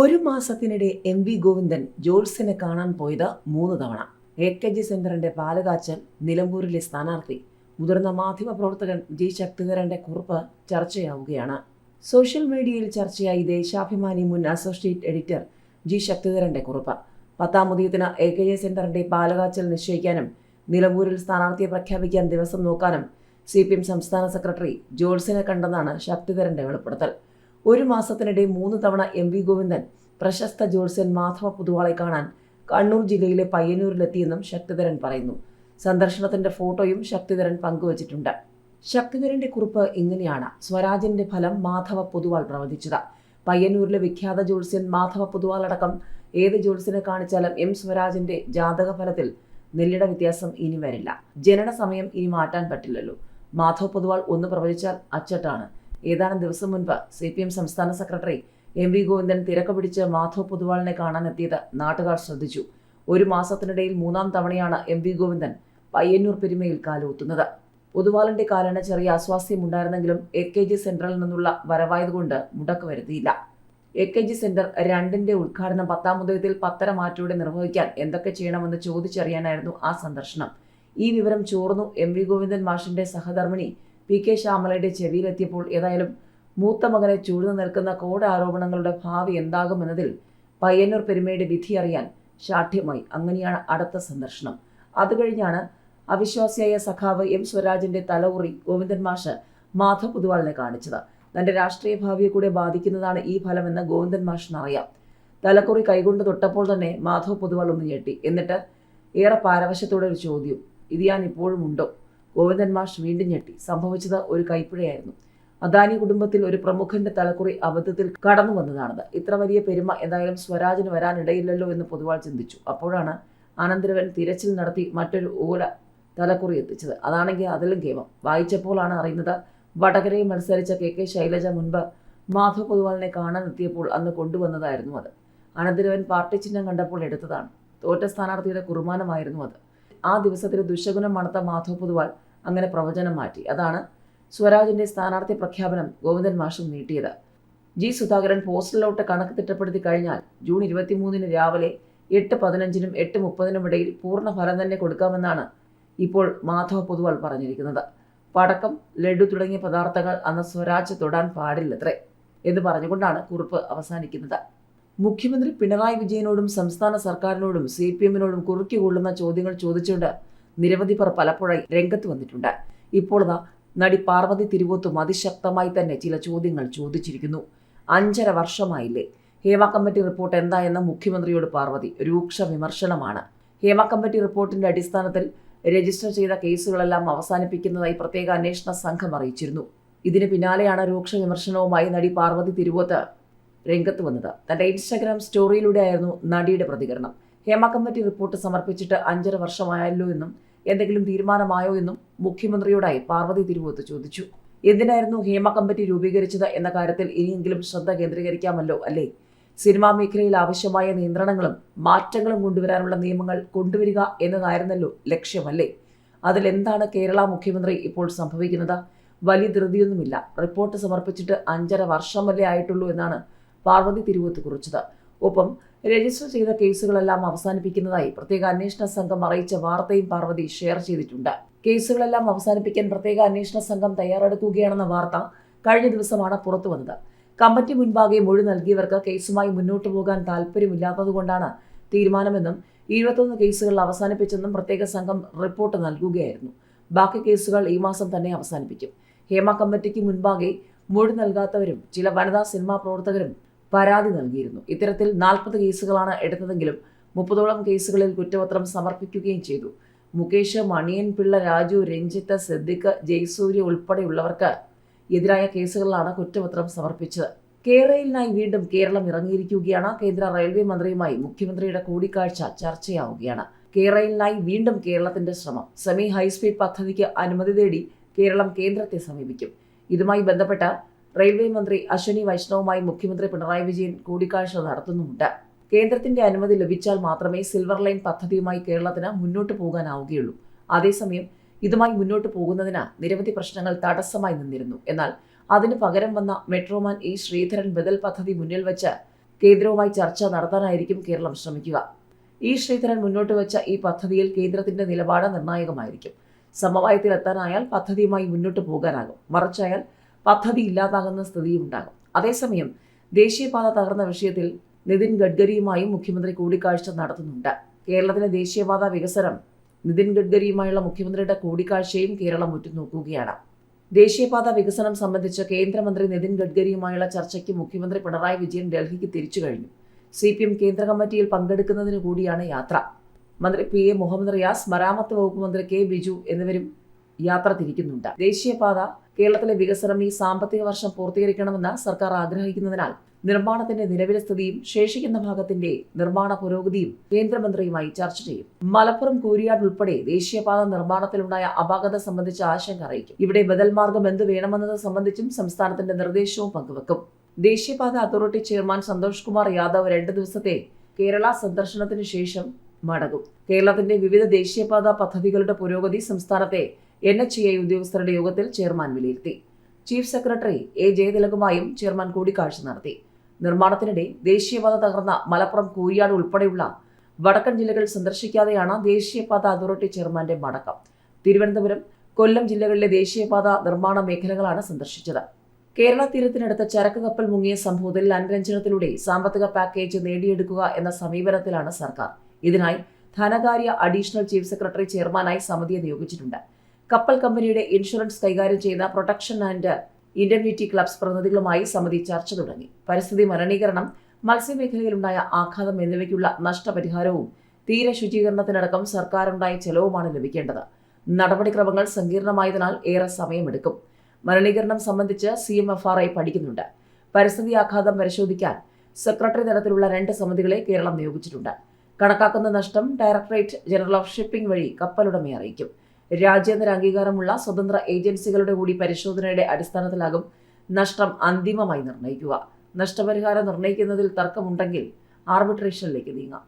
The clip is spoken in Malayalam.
ഒരു മാസത്തിനിടെ എം വി ഗോവിന്ദൻ ജോൾസിനെ കാണാൻ പോയത് മൂന്ന് തവണ. എ കെ ജി സെന്ററിന്റെ പാലകാച്ചൽ നിലമ്പൂരിലെ സ്ഥാനാർത്ഥി. മുതിർന്ന മാധ്യമ പ്രവർത്തകൻ ജി ശക്തിധരന്റെ കുറിപ്പ് ചർച്ചയാവുകയാണ്. സോഷ്യൽ മീഡിയയിൽ ചർച്ചയായി ദേശാഭിമാനി മുൻ അസോസിയേറ്റ് എഡിറ്റർ ജി ശക്തിധരന്റെ കുറിപ്പ്. പത്താം ഉദയത്തിന് എ കെ ജി സെന്ററിന്റെ പാലകാച്ചൽ നിശ്ചയിക്കാനും നിലമ്പൂരിൽ സ്ഥാനാർത്ഥിയെ പ്രഖ്യാപിക്കാൻ ദിവസം നോക്കാനും സി പി എം സംസ്ഥാന സെക്രട്ടറി ജോൾസിനെ കണ്ടെന്നാണ് ശക്തിധരന്റെ വെളിപ്പെടുത്തൽ. ഒരു മാസത്തിനിടെ മൂന്ന് തവണ എം വി ഗോവിന്ദൻ പ്രശസ്ത ജോത്സ്യൻ മാധവ പുതുവാളെ കാണാൻ കണ്ണൂർ ജില്ലയിലെ പയ്യന്നൂരിലെത്തിയെന്നും ശക്തിധരൻ പറയുന്നു. സന്ദർശനത്തിന്റെ ഫോട്ടോയും ശക്തിധരൻ പങ്കുവച്ചിട്ടുണ്ട്. ശക്തിധരന്റെ കുറിപ്പ് ഇങ്ങനെയാണ്. സ്വരാജിന്റെ ഫലം മാധവ പൊതുവാൾ പ്രവചിച്ചത്. പയ്യന്നൂരിലെ വിഖ്യാത ജോത്സ്യൻ മാധവ പൊതുവാൾ അടക്കം ഏത് ജോത്സ്യനെ കാണിച്ചാലും എം സ്വരാജിന്റെ ജാതക ഫലത്തിൽ നെല്ലിട വ്യത്യാസം ഇനി വരില്ല. ജനന സമയം ഇനി മാറ്റാൻ പറ്റില്ലല്ലോ. മാധവ പൊതുവാൾ ഒന്ന് പ്രവചിച്ചാൽ അച്ചട്ടാണ്. ഏതാനും ദിവസം മുൻപ് സി പി എം സംസ്ഥാന സെക്രട്ടറി എം വി ഗോവിന്ദൻ തിരക്ക് പിടിച്ച് മാധവ് പൊതുവാളിനെ കാണാനെത്തിയത് നാട്ടുകാർ ശ്രദ്ധിച്ചു. ഒരു മാസത്തിനിടയിൽ മൂന്നാം തവണയാണ് എം വി ഗോവിന്ദൻ പയ്യന്നൂർ പെരുമയിൽ കാലോത്തുന്നത്. പൊതുവാളിന്റെ കാലിന് ചെറിയ അസ്വാസ്ഥ്യമുണ്ടായിരുന്നെങ്കിലും എ കെ ജി സെന്ററിൽ നിന്നുള്ള വരവായതുകൊണ്ട് മുടക്ക് വരുത്തിയില്ല. എ കെ ജി സെന്റർ രണ്ടിന്റെ ഉദ്ഘാടനം പത്താം ഉദയത്തിൽ പത്തര മാറ്റോടെ നിർവഹിക്കാൻ എന്തൊക്കെ ചെയ്യണമെന്ന് ചോദിച്ചറിയാനായിരുന്നു ആ സന്ദർശനം. ഈ വിവരം ചോർന്നു എം വി ഗോവിന്ദൻ മാഷിന്റെ സഹധർമ്മിണി പി കെ ശ്യാമളയുടെ ചെവിയിലെത്തിയപ്പോൾ ഏതായാലും മൂത്ത മകനെ ചൂഴ്ന്നു നിൽക്കുന്ന കോട ആരോപണങ്ങളുടെ ഭാവി എന്താകുമെന്നതിൽ പയ്യന്നൂർ പെരുമയുടെ വിധി അറിയാൻ ശാഠ്യമായി. അങ്ങനെയാണ് അടുത്ത സന്ദർശനം. അത് കഴിഞ്ഞാണ് അവിശ്വാസിയായ സഖാവ് എം സ്വരാജിന്റെ തലവുറി ഗോവിന്ദൻ മാഷ് മാധവ് പുതുവാളിനെ കാണിച്ചത്. തന്റെ രാഷ്ട്രീയ ഭാവിയെ കൂടെ ബാധിക്കുന്നതാണ് ഈ ഫലമെന്ന് ഗോവിന്ദൻ മാഷിന് അറിയാം തലക്കുറി കൈകൊണ്ട് തൊട്ടപ്പോൾ തന്നെ മാധവ് പൊതുവാൾ ഒന്ന് ഞെട്ടി. എന്നിട്ട് ഏറെ പാരവശത്തോടെ ഒരു ചോദ്യം. ഇത് ഞാൻ ഇപ്പോഴും ഉണ്ടോ? ഗോവിന്ദൻ മാഷ് വീണ്ടും ഞെട്ടി. സംഭവിച്ചത് ഒരു കൈപ്പിഴയായിരുന്നു. അദാനി കുടുംബത്തിൽ ഒരു പ്രമുഖന്റെ തലക്കുറി അബദ്ധത്തിൽ കടന്നു വന്നതാണത്. ഇത്ര വലിയ പെരുമ എന്തായാലും സ്വരാജിന് വരാനിടയില്ലല്ലോ എന്ന് പൊതുവാൾ ചിന്തിച്ചു. അപ്പോഴാണ് ആനന്ദരവൻ തിരച്ചിൽ നടത്തി മറ്റൊരു ഓല തലക്കുറി എത്തിച്ചത്. അതാണെങ്കിൽ അതിലും കേമം. വായിച്ചപ്പോഴാണ് അറിയുന്നത് വടകരയിൽ മത്സരിച്ച കെ കെ ശൈലജ മുൻപ് മാധവ് പൊതുവാളിനെ കാണാനെത്തിയപ്പോൾ അന്ന് കൊണ്ടുവന്നതായിരുന്നു അത്. അനന്തരവൻ പാർട്ടി ചിഹ്നം കണ്ടപ്പോൾ എടുത്തതാണ്. തോറ്റ സ്ഥാനാർത്ഥിയുടെ കുർമാനമായിരുന്നു അത്. ആ ദിവസത്തിന് ദുശകുനം മണത്ത മാധവ് പൊതുവാൾ അങ്ങനെ പ്രവചനം മാറ്റി. അതാണ് സ്വരാജിന്റെ സ്ഥാനാർത്ഥി പ്രഖ്യാപനം ഗോവിന്ദൻ മാഷും നീട്ടിയത്. ജി സുധാകരൻ പോസ്റ്റലിലോട്ട് കണക്ക് തിട്ടപ്പെടുത്തി കഴിഞ്ഞാൽ ജൂൺ ഇരുപത്തിമൂന്നിന് രാവിലെ എട്ട് പതിനഞ്ചിനും എട്ട് മുപ്പതിനും ഇടയിൽ പൂർണ ഫലം തന്നെ കൊടുക്കാമെന്നാണ് ഇപ്പോൾ മാധവ പൊതുവാൾ പറഞ്ഞിരിക്കുന്നത്. പടക്കം ലഡു തുടങ്ങിയ പദാർത്ഥങ്ങൾ അന്ന് സ്വരാജ് തൊടാൻ പാടില്ലത്രേ എന്ന് പറഞ്ഞുകൊണ്ടാണ് കുറിപ്പ് അവസാനിക്കുന്നത്. മുഖ്യമന്ത്രി പിണറായി വിജയനോടും സംസ്ഥാന സർക്കാരിനോടും സി പി എമ്മിനോടും കുറുക്കി കൊള്ളുന്ന ചോദ്യങ്ങൾ ചോദിച്ചുകൊണ്ട് നിരവധി പേർ പലപ്പോഴായി രംഗത്ത് വന്നിട്ടുണ്ട്. ഇപ്പോൾ നടി പാർവതി തിരുവോത്തും അതിശക്തമായി തന്നെ ചില ചോദ്യങ്ങൾ ചോദിച്ചിരിക്കുന്നു. അഞ്ചര വർഷമായില്ലേ? ഹേമ കമ്മിറ്റി റിപ്പോർട്ട് എന്താ എന്ന മുഖ്യമന്ത്രിയോട് പാർവതി രൂക്ഷ വിമർശനമാണ്. ഹേമ കമ്മിറ്റി റിപ്പോർട്ടിന്റെ അടിസ്ഥാനത്തിൽ രജിസ്റ്റർ ചെയ്ത കേസുകളെല്ലാം അവസാനിപ്പിക്കുന്നതായി പ്രത്യേക അന്വേഷണ സംഘം അറിയിച്ചിരുന്നു. ഇതിന് പിന്നാലെയാണ് രൂക്ഷ വിമർശനവുമായി നടി പാർവതി തിരുവോത്ത് രംഗത്ത് വന്നത്. തന്റെ ഇൻസ്റ്റാഗ്രാം സ്റ്റോറിയിലൂടെയായിരുന്നു നടിയുടെ പ്രതികരണം. ഹേമ കമ്മിറ്റി റിപ്പോർട്ട് സമർപ്പിച്ചിട്ട് അഞ്ചര വർഷമായല്ലോ എന്നും എന്തെങ്കിലും തീരുമാനമായോ എന്നും മുഖ്യമന്ത്രിയോടായി പാർവതി തിരുവോത്ത് ചോദിച്ചു. എന്തിനായിരുന്നു ഹേമ കമ്മിറ്റി രൂപീകരിച്ചത് എന്ന കാര്യത്തിൽ ഇനിയെങ്കിലും ശ്രദ്ധ കേന്ദ്രീകരിക്കാമല്ലോ അല്ലേ? സിനിമാ മേഖലയിൽ ആവശ്യമായ നിയന്ത്രണങ്ങളും മാറ്റങ്ങളും കൊണ്ടുവരാനുള്ള നിയമങ്ങൾ കൊണ്ടുവരിക എന്നതായിരുന്നല്ലോ ലക്ഷ്യമല്ലേ? അതിലെന്താണ് കേരള മുഖ്യമന്ത്രി ഇപ്പോൾ സംഭവിക്കുന്നത്? വലിയ ധൃതിയൊന്നുമില്ല. റിപ്പോർട്ട് സമർപ്പിച്ചിട്ട് അഞ്ചര വർഷമല്ലേ ആയിട്ടുള്ളൂ എന്നാണ് പാർവതി തിരുവത്ത് കുറിച്ചത്. ഒപ്പം രജിസ്റ്റർ ചെയ്ത കേസുകളെല്ലാം അവസാനിപ്പിക്കുന്നതായി പ്രത്യേക അന്വേഷണ സംഘം അറിയിച്ച വാർത്തയും പാർവതി ഷെയർ ചെയ്തിട്ടുണ്ട്. കേസുകളെല്ലാം അവസാനിപ്പിക്കാൻ പ്രത്യേക അന്വേഷണ സംഘം തയ്യാറെടുക്കുകയാണെന്ന വാർത്ത കഴിഞ്ഞ ദിവസമാണ് പുറത്തു വന്നത്. കമ്മിറ്റി മുൻപാകെ മൊഴി നൽകിയവർക്ക് കേസുമായി മുന്നോട്ടു പോകാൻ താല്പര്യമില്ലാത്തതുകൊണ്ടാണ് തീരുമാനമെന്നും ഇരുപത്തൊന്ന് കേസുകൾ അവസാനിപ്പിച്ചെന്നും പ്രത്യേക സംഘം റിപ്പോർട്ട് നൽകുകയായിരുന്നു. ബാക്കി കേസുകൾ ഈ മാസം തന്നെ അവസാനിപ്പിക്കും. ഹേമ കമ്മിറ്റിക്ക് മുൻപാകെ മൊഴി നൽകാത്തവരും ചില വനിതാ സിനിമാ പ്രവർത്തകരും പരാതി നൽകിയിരുന്നു. ഇത്തരത്തിൽ നാൽപ്പത് കേസുകളാണ് എടുത്തതെങ്കിലും മുപ്പതോളം കേസുകളിൽ കുറ്റപത്രം സമർപ്പിക്കുകയും ചെയ്തു. മുകേഷ് മണിയൻ പിള്ള രാജു രഞ്ജിത്ത് സിദ്ദിഖ് ജയസൂര്യ ഉൾപ്പെടെയുള്ളവർക്ക് എതിരായ കേസുകളിലാണ് കുറ്റപത്രം സമർപ്പിച്ചത്. കേരളയിലിനായി വീണ്ടും കേരളം ഇറങ്ങിയിരിക്കുകയാണ്. കേന്ദ്ര റെയിൽവേ മന്ത്രിയുമായി മുഖ്യമന്ത്രിയുടെ കൂടിക്കാഴ്ച ചർച്ചയാവുകയാണ്. കേരളയിലിനായി വീണ്ടും കേരളത്തിന്റെ ശ്രമം. സെമി ഹൈസ്പീഡ് പദ്ധതിക്ക് അനുമതി തേടി കേരളം കേന്ദ്രത്തെ സമീപിക്കും. ഇതുമായി ബന്ധപ്പെട്ട റെയിൽവേ മന്ത്രി അശ്വനി വൈഷ്ണവുമായി മുഖ്യമന്ത്രി പിണറായി വിജയൻ കൂടിക്കാഴ്ച നടത്തുന്നുമുണ്ട്. കേന്ദ്രത്തിന്റെ അനുമതി ലഭിച്ചാൽ മാത്രമേ സിൽവർ ലൈൻ പദ്ധതിയുമായി കേരളത്തിന് മുന്നോട്ട് പോകാനാവുകയുള്ളൂ. അതേസമയം ഇതുമായി മുന്നോട്ട് പോകുന്നതിന് നിരവധി പ്രശ്നങ്ങൾ തടസ്സമായി നിന്നിരുന്നു. എന്നാൽ അതിന് പകരം വന്ന മെട്രോമാൻ ഇ ശ്രീധരൻ ബദൽ പദ്ധതി മുന്നിൽ വെച്ച് കേന്ദ്രവുമായി ചർച്ച നടത്താനായിരിക്കും കേരളം ശ്രമിക്കുക. ഇ ശ്രീധരൻ മുന്നോട്ട് വെച്ച ഈ പദ്ധതിയിൽ കേന്ദ്രത്തിന്റെ നിലപാട് നിർണായകമായിരിക്കും. സമവായത്തിലെത്താനായാൽ പദ്ധതിയുമായി മുന്നോട്ട് പോകാനാകും. മറിച്ചായാൽ പദ്ധതി ഇല്ലാതാകുന്ന സ്ഥിതിയുണ്ടാകും അതേസമയം ദേശീയപാത തകർന്ന വിഷയത്തിൽ നിതിൻ ഗഡ്കരിയുമായും മുഖ്യമന്ത്രി കൂടിക്കാഴ്ച നടത്തുന്നുണ്ട്. കേരളത്തിലെ ദേശീയപാത വികസനം നിതിൻ ഗഡ്കരിയുമായുള്ള മുഖ്യമന്ത്രിയുടെ കൂടിക്കാഴ്ചയും കേരളം ഉറ്റുനോക്കുകയാണ്. ദേശീയപാത വികസനം സംബന്ധിച്ച് കേന്ദ്രമന്ത്രി നിതിൻ ഗഡ്കരിയുമായുള്ള ചർച്ചയ്ക്ക് മുഖ്യമന്ത്രി പിണറായി വിജയൻ ഡൽഹിക്ക് തിരിച്ചു കഴിഞ്ഞു. സി പി എം കേന്ദ്ര കമ്മിറ്റിയിൽ പങ്കെടുക്കുന്നതിന് കൂടിയാണ് യാത്ര. മന്ത്രി പി എ മുഹമ്മദ് റിയാസ് മരാമത്ത് വകുപ്പ് മന്ത്രി കെ ബിജു എന്നിവരും യാത്ര തിരിക്കുന്നുണ്ട്. ദേശീയപാത കേരളത്തിലെ വികസനം ഈ സാമ്പത്തിക വർഷം പൂർത്തീകരിക്കണമെന്ന് സർക്കാർ ആഗ്രഹിക്കുന്നതിനാൽ നിർമ്മാണത്തിന്റെ നിലവിലെ സ്ഥിതിയും ശേഷിക്കുന്ന ഭാഗത്തിന്റെ നിർമ്മാണ പുരോഗതിയും കേന്ദ്രമന്ത്രിയുമായി ചർച്ച ചെയ്യും. മലപ്പുറം കൂരിയാട് ഉൾപ്പെടെ ദേശീയപാത നിർമ്മാണത്തിലുണ്ടായ അപാകത സംബന്ധിച്ച ആശങ്ക അറിയിക്കും. ഇവിടെ ബദൽ മാർഗം എന്ത് വേണമെന്നത് സംബന്ധിച്ചും സംസ്ഥാനത്തിന്റെ നിർദ്ദേശവും പങ്കുവെക്കും. ദേശീയപാത അതോറിറ്റി ചെയർമാൻ സന്തോഷ് കുമാർ യാദവ് രണ്ട് ദിവസത്തെ കേരള സന്ദർശനത്തിന് ശേഷം മടങ്ങും. കേരളത്തിന്റെ വിവിധ ദേശീയപാത പദ്ധതികളുടെ പുരോഗതി സംസ്ഥാനത്തെ എൻ എച്ച് ഐ ഉദ്യോഗസ്ഥരുടെ യോഗത്തിൽ ചെയർമാൻ വിലയിരുത്തി. ചീഫ് സെക്രട്ടറി എ ജയതിലകുമായും ചെയർമാൻ കൂടിക്കാഴ്ച നടത്തി. നിർമ്മാണത്തിനിടെ ദേശീയപാത തകർന്ന മലപ്പുറം കൂരിയാട് ഉൾപ്പെടെയുള്ള വടക്കൻ ജില്ലകൾ സന്ദർശിക്കാതെയാണ് ദേശീയപാത അതോറിറ്റി ചെയർമാന്റെ മടക്കം. തിരുവനന്തപുരം കൊല്ലം ജില്ലകളിലെ ദേശീയപാത നിർമ്മാണ മേഖലകളാണ് സന്ദർശിച്ചത്. കേരള തീരത്തിനടുത്ത് ചരക്ക് കപ്പൽ മുങ്ങിയ സംഭവത്തിൽ അനുരഞ്ജനത്തിലൂടെ സാമ്പത്തിക പാക്കേജ് നേടിയെടുക്കുക എന്ന സമീപനത്തിലാണ് സർക്കാർ. ഇതിനായി ധനകാര്യ അഡീഷണൽ ചീഫ് സെക്രട്ടറി ചെയർമാനായി സമിതിയെ നിയോഗിച്ചിട്ടുണ്ട്. കപ്പൽ കമ്പനിയുടെ ഇൻഷുറൻസ് കൈകാര്യം ചെയ്യുന്ന പ്രൊട്ടക്ഷൻ ആൻഡ് ഇൻഡംനിറ്റി ക്ലബ്സ് പ്രതിനിധികളുമായി സമിതി ചർച്ച തുടങ്ങി. പരിസ്ഥിതി മലിനീകരണം മത്സ്യമേഖലയിലുണ്ടായ ആഘാതം എന്നിവയ്ക്കുള്ള നഷ്ടപരിഹാരവും തീര ശുചീകരണത്തിനടക്കം സർക്കാരുണ്ടായ ചെലവുമാണ് ലഭിക്കേണ്ടത്. നടപടിക്രമങ്ങൾ സങ്കീർണമായതിനാൽ ഏറെ സമയമെടുക്കും. മലിനീകരണം സംബന്ധിച്ച് C M F R I പഠിക്കുന്നുണ്ട്. പരിസ്ഥിതി ആഘാതം പരിശോധിക്കാൻ സെക്രട്ടറി തലത്തിലുള്ള രണ്ട് സമിതികളെ കേരളം നിയോഗിച്ചിട്ടുണ്ട്. കണക്കാക്കുന്ന നഷ്ടം ഡയറക്ടറേറ്റ് ജനറൽ ഓഫ് ഷിപ്പിംഗ് വഴി കപ്പലുടമയെ അറിയിക്കും. രാജ്യാന്തര അംഗീകാരമുള്ള സ്വതന്ത്ര ഏജൻസികളുടെ കൂടി പരിശോധനയുടെ അടിസ്ഥാനത്തിലാകും നഷ്ടം അന്തിമമായി നിർണയിക്കുക. നഷ്ടപരിഹാരം നിർണയിക്കുന്നതിൽ തർക്കമുണ്ടെങ്കിൽ ആർബിട്രേഷനിലേക്ക് നീങ്ങാം.